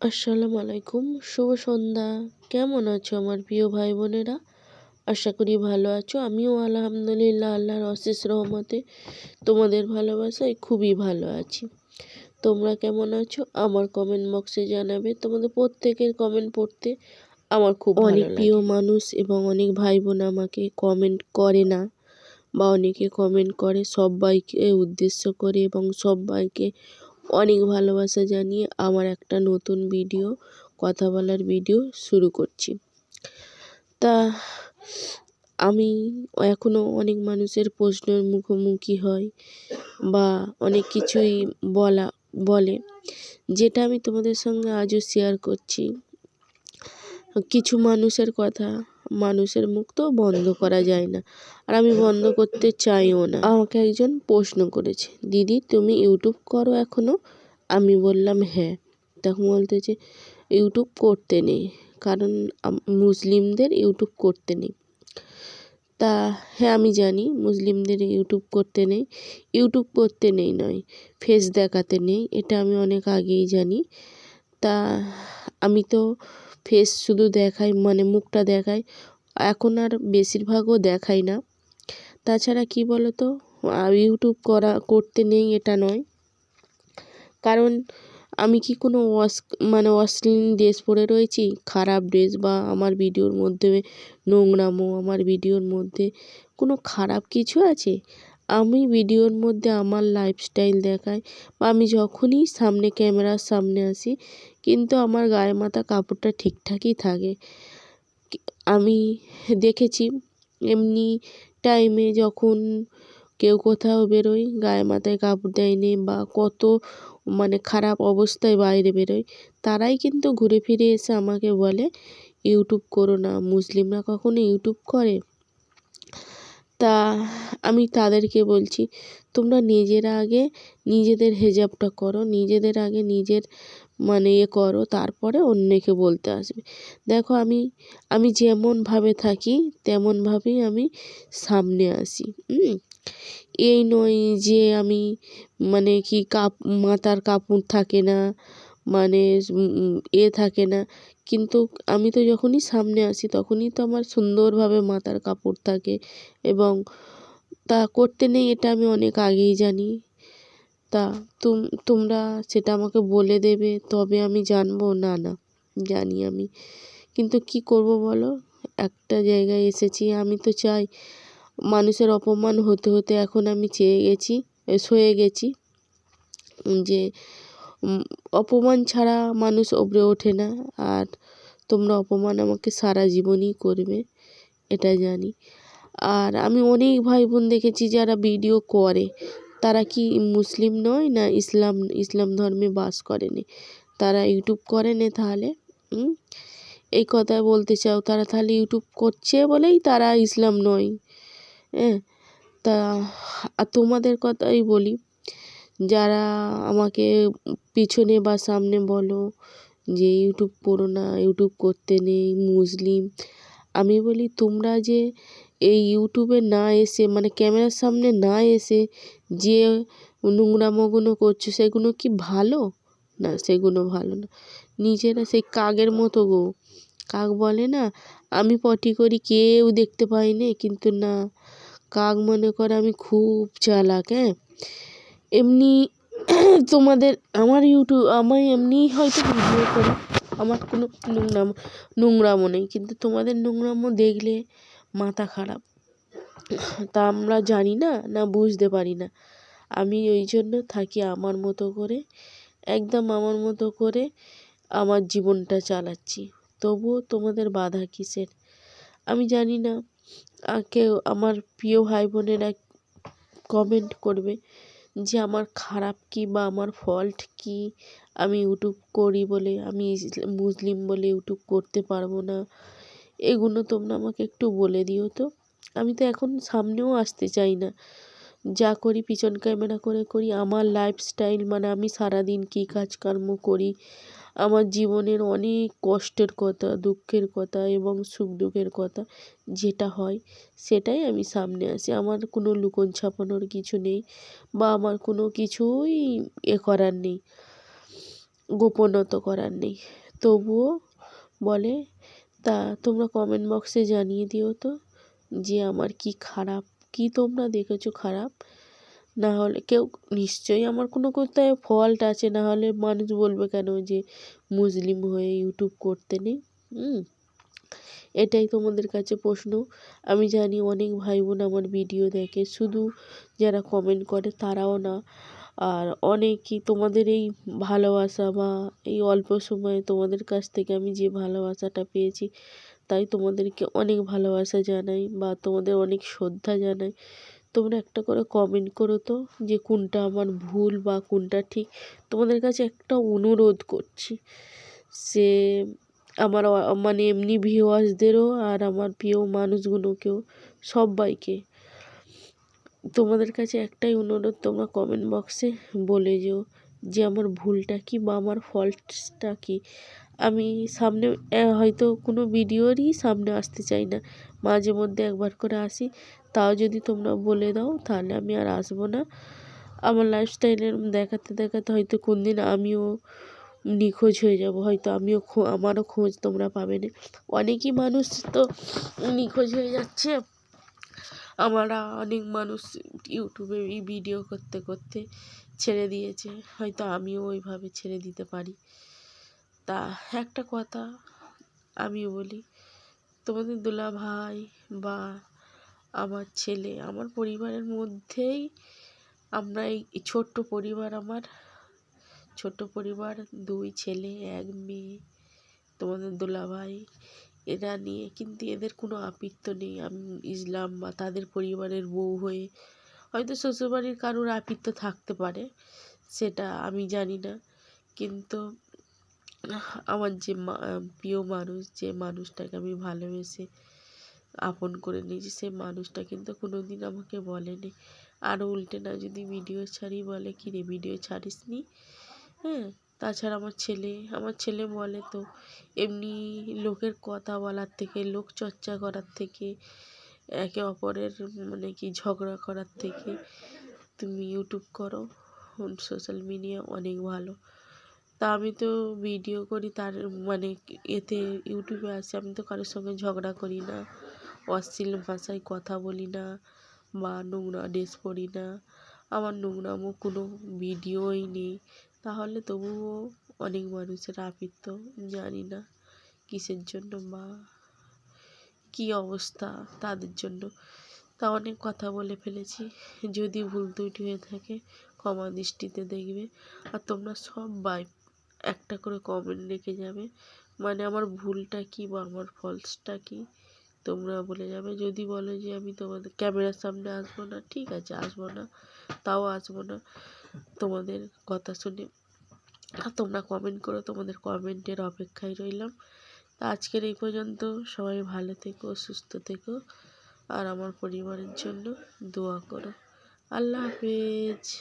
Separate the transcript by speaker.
Speaker 1: আসসালামু আলাইকুম শুভ সন্ধ্যা। কেমন আছো আমার প্রিয় ভাই বোনেরা আশা করি ভালো আছো। আমিও আলহামদুলিল্লাহ আল্লাহর অশেষ রহমতে তোমাদের ভালোবাসায় খুবই ভালো আছি। তোমরা কেমন আছো? আমার কমেন্ট বক্সে জানাবে। তোমাদের প্রত্যেকের কমেন্ট পড়তে আমার খুব অনেক প্রিয় মানুষ এবং অনেক ভাই বোন আমাকে কমেন্ট করে না বা অনেকে কমেন্ট করে সবাইকে উদ্দেশ্য করে এবং সবাইকে অনেক ভালোবাসা জানিয়ে আমার একটা নতুন ভিডিও, কথা বলার ভিডিও শুরু করছি। তা, আমি এখনও অনেক মানুষের প্রশ্নের মুখোমুখি হয় বা অনেক কিছুই বলা, বলে। যেটা আমি তোমাদের সঙ্গে আজও শেয়ার করছি। কিছু মানুষের কথা মানুষের মুখ তো বন্ধ করা যায় না। আর আমি বন্ধ করতে চাইও না। আমাকে একজন প্রশ্ন করেছে, দিদি, তুমি ইউটিউব করো এখনও আমি বললাম হ্যাঁ। তখন বলতেছে ইউটিউব করতে নেই, কারণ মুসলিমদের ইউটিউব করতে নেই। তা হ্যাঁ আমি জানি, মুসলিমদের ইউটিউব করতে নেই। ইউটিউব করতে নেই নয় ফেস দেখাতে নেই, এটা আমি অনেক আগেই জানি। তা, আমি তো ফেস শুধু দেখাই মানে মুখটা দেখায়। এখন আর বেশিরভাগও দেখাই না। তাছাড়া কি বলো তো ইউটিউব করা, করতে নেই এটা নয়। কারণ আমি কি কোনো অস মানে অশ্লীল ড্রেস পরে রয়েছি? খারাপ ড্রেস বা আমার ভিডিওর মধ্যে নোংরামো, আমার ভিডিওর মধ্যে কোনো খারাপ কিছু আছে? আমি ভিডিওর মধ্যে আমার লাইফস্টাইল দেখাই বা আমি যখনই সামনে ক্যামেরার সামনে আসি কিন্তু আমার গায়ে মাথা কাপড়টা ঠিকঠাকই থাকে। আমি দেখেছি, এমনি টাইমে যখন কেউ কোথাও বেরোয় গায়ে মাথায় কাপড় দেয়নি বা কত মানে খারাপ অবস্থায় বাইরে বেরোয়, তারাই কিন্তু ঘুরে ফিরে এসে আমাকে বলে ইউটিউব করো না, মুসলিমরা কখনো ইউটিউব করে? তা আমি তাদেরকে বলছি, তোমরা নিজেরা আগে নিজেদের হেজাবটা করো, নিজেদের আগে নিজের মানে এ করো, তারপরে অন্যকে বলতে আসবে। দেখো আমি আমি যেমনভাবে থাকি, তেমনভাবেই আমি সামনে আসি এই নয় যে আমি মানে কি কাপ, মাথার কাপড় থাকে না মানে এ থাকে না কিন্তু আমি তো যখনই সামনে আসি তখনই তো আমার সুন্দরভাবে মাথার কাপড় থাকে এবং তা করতে নেই এটা আমি অনেক আগেই জানি। তা তুম, তোমরা সেটা আমাকে বলে দেবে, তবে আমি জানব? না না, জানি আমি। কিন্তু কি করব বলো? একটা জায়গায় এসেছি, আমি তো চাই মানুষের অপমান হতে হতে এখন আমি চেয়ে গেছি সয়ে গেছি যে অপমান ছাড়া মানুষ ওপরে ওঠে না। আর তোমরা অপমান আমাকে সারা জীবনই করবে এটা জানি। আর আমি অনেক ভাই বোন দেখেছি যারা ভিডিও করে। তারা কি মুসলিম নয় না ইসলাম ইসলাম ধর্মে বাস করেনি? তারা ইউটিউব করে নে তাহলে এই কথা বলতে চাও? তারা তাহলে ইউটিউব করছে বলেই তারা ইসলাম নয়। হ্যাঁ তা তোমাদের কথাই বলি। যারা আমাকে পিছনে বা সামনে বলো যে ইউটিউব করো না, ইউটিউব করতে নেই, মুসলিম, আমি বলি তোমরা যে এই ইউটিউবে না এসে মানে ক্যামেরার সামনে না এসে যে নোংরা নোংরামোগুলো করছ, সেগুলো কি ভালো? না, সেগুলো ভালো না। নিজেরা সেই কাকের মতো গো। কাক বলে না, আমি পটি করি, কেউ দেখতে পায়নি কিন্তু না, কাক মনে করে আমি খুব চালাক হ্যাঁ? এমনি তোমাদের আমার ইউটিউব আমি এমনিই হয়তো ভিডিও করি। আমার কোনো নোংরামো নোংরামো নেই, কিন্তু তোমাদের নোংরামো দেখলে মাথা খারাপ। তা আমরা জানি না না বুঝতে পারি না। আমি ওই জন্য থাকি আমার মতো করে, একদম আমার মতো করে আমার জীবনটা চালাচ্ছি। তবুও তোমাদের বাধা কিসের? আমি জানি না। কেউ আমার প্রিয় ভাই বোনেরা কমেন্ট করবে। যে আমার খারাপ কী বা আমার ফল্ট কী আমি ইউটিউব করি বলে, আমি মুসলিম বলে ইউটিউব করতে পারব না, এগুলো তোমরা আমাকে একটু বলে দিও তো। আমি তো এখন সামনেও আসতে চাই না। যা করি পিছন ক্যামেরা করে করি, আমার লাইফস্টাইল মানে আমি সারাদিন কী কাজকর্ম করি আমার জীবনের অনেক কষ্টের কথা, দুঃখের কথা এবং সুখ দুঃখের কথা যেটা হয় সেটাই আমি সামনে আসি আমার কোনো লুকোন ছাপানোর কিছু নেই বা আমার কোনো কিছুই এ করার নেই, গোপনত করার নেই। তবুও বলে, তা তোমরা কমেন্ট বক্সে জানিয়ে দিও তো যে আমার কি খারাপ, কি তোমরা দেখেছ খারাপ? না হলে কেউ, নিশ্চয়ই আমার কোনো কোথায় ফল্ট আছে না হলে মানুষ বলবে কেন যে মুসলিম হয়ে ইউটিউব করতে নেই? এটাই তোমাদের কাছে প্রশ্ন। আমি জানি অনেক ভাই বোন আমার ভিডিও দেখে, শুধু যারা কমেন্ট করে তারাও না। আর অনেকই তোমাদের এই ভালোবাসা বা এই অল্প সময়ে তোমাদের কাছ থেকে আমি যে ভালোবাসাটা পেয়েছি, তাই তোমাদেরকে অনেক ভালোবাসা জানাই বা তোমাদের অনেক শ্রদ্ধা জানাই। তোমরা একটা করে কমেন্ট করো তো যে কোনটা আমার ভুল বা কোনটা ঠিক। তোমাদের কাছে একটা অনুরোধ করছি সে আমার মানে এমনি ভিউয়ার্সদেরও আর আমার প্রিয় মানুষগুলোকেও সবাইকে তোমাদের কাছে একটাই অনুরোধ, তোমরা কমেন্ট বক্সে বলে যেও যে আমার ভুলটা কী বা আমার ফল্টসটা কী। আমি সামনে হয়তো কোনো ভিডিওরই সামনে আসতে চাই না। মাঝে মধ্যে একবার করে আসি। তাও যদি তোমরা বলে দাও, তাহলে আমি আর আসব না। আমার লাইফস্টাইলের দেখাতে দেখাতে হয়তো কোন দিন আমিও নিখোঁজ হয়ে যাব। হয়তো আমিও খো, আমারও খোঁজ তোমরা পাবে না। অনেকই মানুষ তো নিখোঁজ হয়ে যাচ্ছে। আমরা অনেক মানুষ ইউটিউবে এই ভিডিও করতে করতে ছেড়ে দিয়েছে। হয়তো আমিও ওইভাবে ছেড়ে দিতে পারি। তা একটা কথা আমি বলি, তোমাদের দুলা ভাই বা আমার ছেলে আমার পরিবারের মধ্যেই আমরা এই ছোট্ট পরিবার আমার। ছোট্ট পরিবার, দুই ছেলে, এক মেয়ে, তোমাদের দুলাভাই, এরা নিয়ে কিন্তু এদের কোনো আপিত্ব নেই। আমি ইসলাম বা তাদের পরিবারের বউ হয়ে হয়তো শ্বশুরবাড়ির কারোর আপিত্য থাকতে পারে, সেটা আমি জানি না। কিন্তু আমার যে প্রিয় মানুষ, যে মানুষটাকে আমি ভালোবেসে আপন করে নিয়েছি, সেই মানুষটা কিন্তু কোনো দিন আমাকে বলেনি। আরও উল্টে না, যদি ভিডিও ছাড়ি বলে কী রে ভিডিও ছাড়িস নি হ্যাঁ তাছাড়া আমার ছেলে আমার ছেলে বলে তো, এমনি লোকের কথা বলার থেকে, লোক চর্চা করার থেকে, একে অপরের মানে কি ঝগড়া করার থেকে, তুমি ইউটিউব করো, সোশ্যাল মিডিয়া অনেক ভালো। তা আমি তো ভিডিও করি তার মানে এতে ইউটিউবে আসে আমি তো কারোর সঙ্গে ঝগড়া করি না। অশ্লীল ভাষায় কথা বলি না বা নোংরা ড্রেস পরি না। আমার নোংরা নোংরামো কোনো ভিডিওই নেই। তাহলে তবুও অনেক মানুষের আপিত্ত জানি না কিসের জন্য বা কী অবস্থা তাদের জন্য। তা অনেক কথা বলে ফেলেছি, যদি ভুল ত্রুটি হয়ে থাকে ক্ষমা দৃষ্টিতে দেখবে। আর তোমরা সবাই একটা করে কমেন্ট রেখে যাবে। মানে আমার ভুলটা কী বা আমার ফলসটা কী, তোমরা বলে যাবে। যদি বলো যে আমি তোমাদের ক্যামেরার সামনে আসব না, ঠিক আছে, আসব না, তাও আসব না। তোমাদের কথা শুনে আর তোমরা কমেন্ট করো, তোমাদের কমেন্টের অপেক্ষায় রইলাম। তা আজকের এই পর্যন্ত সবাই ভালো থেকো, সুস্থ থেকো, আর আমার পরিবারের জন্য দোয়া করো। আল্লাহ হাফেজ।